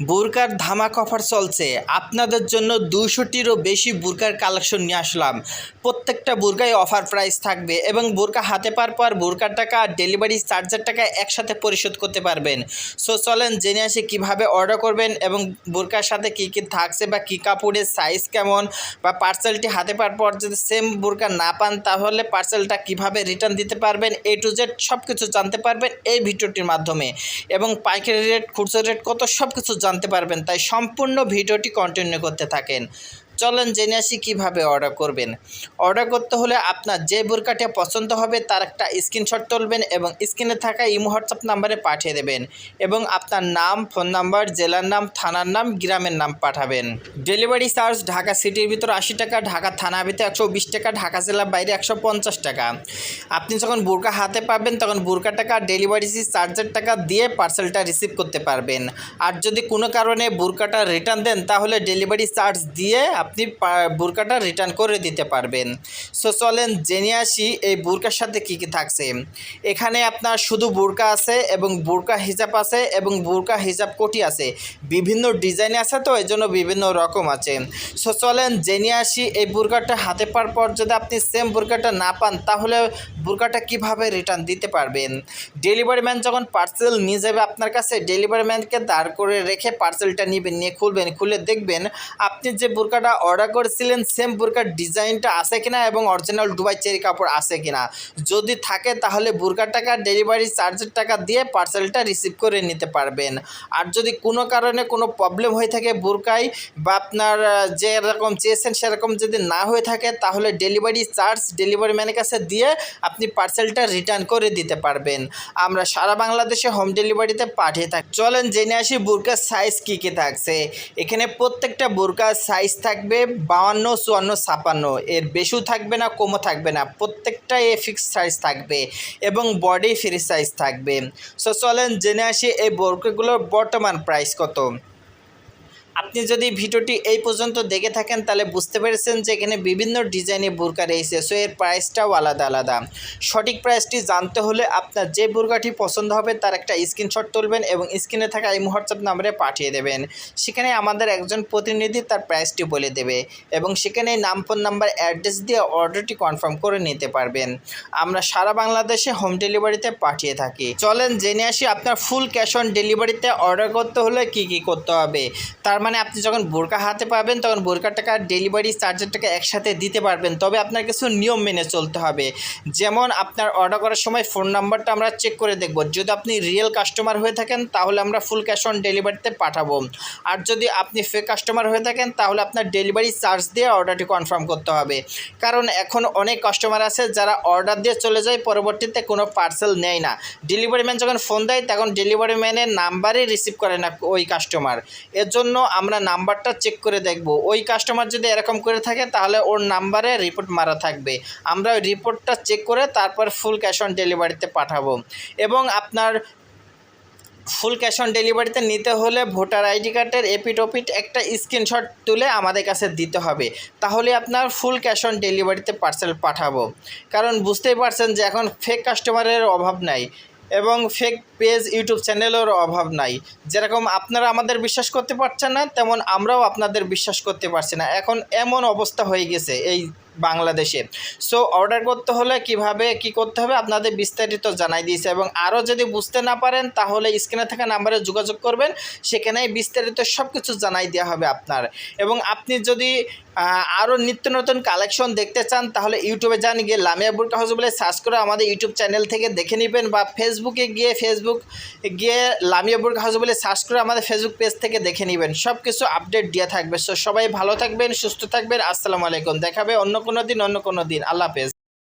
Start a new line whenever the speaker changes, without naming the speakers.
বুরকার ধামাক offer চলছে। আপনাদের জন্য দুশোটিরও বেশি বুরকার কালেকশন নিয়ে আসলাম। প্রত্যেকটা বুরকায় অফার প্রাইস থাকবে এবং বুরকা হাতে পার পর বুরকার টাকা ডেলিভারি চার্জের টাকা একসাথে পরিশোধ করতে পারবেন। সো চলেন জেনে আসি কীভাবে অর্ডার করবেন এবং বুরকার সাথে কী কী থাকছে বা কী কাপড়ের সাইজ কেমন বা পার্সেলটি হাতে পার পর যদি সেম বুরকা না পান তাহলে পার্সেলটা কীভাবে রিটার্ন দিতে পারবেন এ টু জেড সব কিছু জানতে পারবেন এই ভিডিওটির মাধ্যমে। এবং পাইকারি রেট খুচরো রেট কত সব কিছু জানতে পারবেন। তাই সম্পূর্ণ ভিডিওটি কন্টিনিউ করতে থাকেন। চলেন জেনে আসি কীভাবে অর্ডার করবেন। অর্ডার করতে হলে আপনার যে বোরকাটি পছন্দ হবে তার একটা স্ক্রিনশট তুলবেন এবং স্ক্রিনে থাকা ইমো হোয়াটসঅ্যাপ নাম্বারে পাঠিয়ে দেবেন এবং আপনার নাম ফোন নাম্বার জেলার নাম, থানার নাম, গ্রামের নাম পাঠাবেন। ডেলিভারি চার্জ ঢাকা সিটির ভিতর আশি টাকা, ঢাকা থানার ভিতরে একশো বিশ টাকা, ঢাকা জেলার বাইরে একশো পঞ্চাশ টাকা। আপনি যখন বোরকা হাতে পাবেন তখন বোরকা টাকা ডেলিভারি চার্জের টাকা দিয়ে পার্সেলটা রিসিভ করতে পারবেন। আর যদি কোনো কারণে বোরকাটা রিটার্ন দেন তাহলে ডেলিভারি চার্জ দিয়ে আপনি বোরকাটা রিটার্ন করে দিতে পারবেন। সো চলেন জেনে আসি এই বোরকার সাথে কী কী থাকছে। এখানে আপনার শুধু বোরকা আছে এবং বোরকা হিজাব আছে এবং বোরকা হিজাব কোটি আছে। বিভিন্ন ডিজাইন আছে তো এই জন্য বিভিন্ন রকম আছে। সো চলেন জেনে আসি এই বোরকাটা হাতে পার পর যদি আপনি সেম বোরকাটা না পান, তাহলে বোরকাটা কীভাবে রিটার্ন দিতে পারবেন? ডেলিভারি ম্যান যখন পার্সেল নিয়ে যাবে আপনার কাছে ডেলিভারি ম্যানকে দাঁড় করে রেখে পার্সেলটা নেবেন, নিয়ে খুলবেন, খুলে দেখবেন, আপনি যে বোরকাটা অর্ডার করেছিলেন সেম বুরকার ডিজাইনটা আছে কিনা এবং অরিজিনাল দুবাই চেরি কাপড় আছে কিনা। যদি থাকে তাহলে বোরকার টাকা ডেলিভারি চার্জের টাকা দিয়ে পার্সেলটা রিসিভ করে নিতে পারবেন। আর যদি কোনো কারণে কোনো প্রবলেম হয়ে থাকে বোরকায় বা আপনার আহ, যেরকম চেয়েছেন সেরকম যদি না হয়ে থাকে তাহলে ডেলিভারি চার্জ ডেলিভারি ম্যানের কাছে দিয়ে আপনি পার্সেলটা রিটার্ন করে দিতে পারবেন। আমরা সারা বাংলাদেশে হোম ডেলিভারিতে পাঠিয়ে থাকি। চলেন জেনে আসি বুরকার সাইজ কী কী থাকছে। এখানে প্রত্যেকটা বোরকার সাইজ থাকবে বাউান্ন চুয়ান্ন, ছাপান্ন। এর বেশিও থাকবে না, কমও থাকবে না। প্রত্যেকটা এ ফিক্স সাইজ থাকবে এবং বডি ফ্রি সাইজ থাকবে। সো চলেন জেনে আসি এই বোরকাগুলোর বর্তমান প্রাইস কত। আপনি যদি ভিডিওটি এই পর্যন্ত দেখে থাকেন, তাহলে বুঝতে পেরেছেন যে এখানে বিভিন্ন ডিজাইনের বোরকা রয়েছে। সো এর প্রাইসটাও আলাদা আলাদা। সঠিক প্রাইসটি জানতে হলে আপনার যে বোরকাটি পছন্দ হবে, তার একটা স্ক্রিনশট তুলবেন এবং স্ক্রিনে থাকা এই হোয়াটসঅ্যাপ নাম্বারে পাঠিয়ে দেবেন। সেখানে আমাদের একজন প্রতিনিধি তার প্রাইসটি বলে দেবে এবং সেখানে নাম ফোন নাম্বার অ্যাড্রেস দিয়ে অর্ডারটি কনফার্ম করে নিতে পারবেন। আমরা সারা বাংলাদেশে হোম ডেলিভারিতে পাঠিয়ে থাকি। চলেন জেনে আসি আপনার ফুল ক্যাশ অন ডেলিভারিতে অর্ডার করতে হলে কি কি করতে হবে। তার মানে আপনি যখন বোরকা হাতে পাবেন, তখন বোরকার টাকা ডেলিভারি চার্জের টাকা একসাথে দিতে পারবেন। তবে আপনার কিছু নিয়ম মেনে চলতে হবে। যেমন আপনার অর্ডার করার সময় ফোন নাম্বারটা আমরা চেক করে দেখব। যদি আপনি রিয়েল কাস্টমার হয়ে থাকেন, তাহলে আমরা ফুল ক্যাশ অন ডেলিভারিতে পাঠাবো। আর যদি আপনি ফেক কাস্টমার হয়ে থাকেন, তাহলে আপনার ডেলিভারি চার্জ দিয়ে অর্ডারটি কনফার্ম করতে হবে। কারণ এখন অনেক কাস্টমার আছে, যারা অর্ডার দিয়ে চলে যায়, পরবর্তীতে কোনো পার্সেল নেয় না। ডেলিভারি ম্যান যখন ফোন দেয়, তখন ডেলিভারি ম্যানের নাম্বারে রিসিভ করে না ওই কাস্টমার এর জন্য আমরা নাম্বারটা চেক করে দেখব। ওই কাস্টমার যদি এরকম করে থাকে, তাহলে ওর নাম্বারে রিপোর্ট মারা থাকবে। আমরা ওই রিপোর্টটা চেক করে তারপর ফুল ক্যাশ অন ডেলিভারিতে পাঠাবো। এবং আপনার ফুল ক্যাশ অন ডেলিভারিতে নিতে হলে ভোটার আইডি কার্ডের এপিট একটা স্ক্রিনশট তুলে আমাদের কাছে দিতে হবে। তাহলে আপনার ফুল ক্যাশ অন ডেলিভারিতে পার্সেল পাঠাবো। কারণ বুঝতেই পারছেন যে এখন ফেক কাস্টমারের অভাব নাই। এবং ফেক পেজ ইউটিউব চ্যানেলেরও অভাব নাই। যেরকম আপনারা আমাদের বিশ্বাস করতে পারছেন না, তেমন আমরাও আপনাদের বিশ্বাস করতে পারছি না। এখন এমন অবস্থা হয়ে গেছে, এই বাংলাদেশে। সো অর্ডার করতে হলে কীভাবে, কি করতে হবে আপনাদের বিস্তারিত জানাই দিয়েছে এবং আরও যদি বুঝতে না পারেন, তাহলে স্ক্রিনে থাকা নাম্বারে যোগাযোগ করবেন, সেখানে বিস্তারিত সব কিছু জানাই দেওয়া হবে আপনার। এবং আপনি যদি আরও নিত্য নতুন কালেকশন দেখতে চান, তাহলে ইউটিউবে যান, গিয়ে লামিয়া বুরকা হাউস বলে সার্চ করে আমাদের ইউটিউব চ্যানেল থেকে দেখে নেবেন বা ফেসবুকে গিয়ে ফেসবুক গিয়ে লামিয়া বুরকা হাউস বলে সার্চ করে আমাদের ফেসবুক পেজ থেকে দেখে নেবেন। সব কিছু আপডেট দিয়ে থাকবে। সো সবাই ভালো থাকবেন, সুস্থ থাকবেন। আসসালামু আলাইকুম। দেখাবে অন্য কোনো দিন অন্য কোনো দিন। আল্লাহ হাফেজ।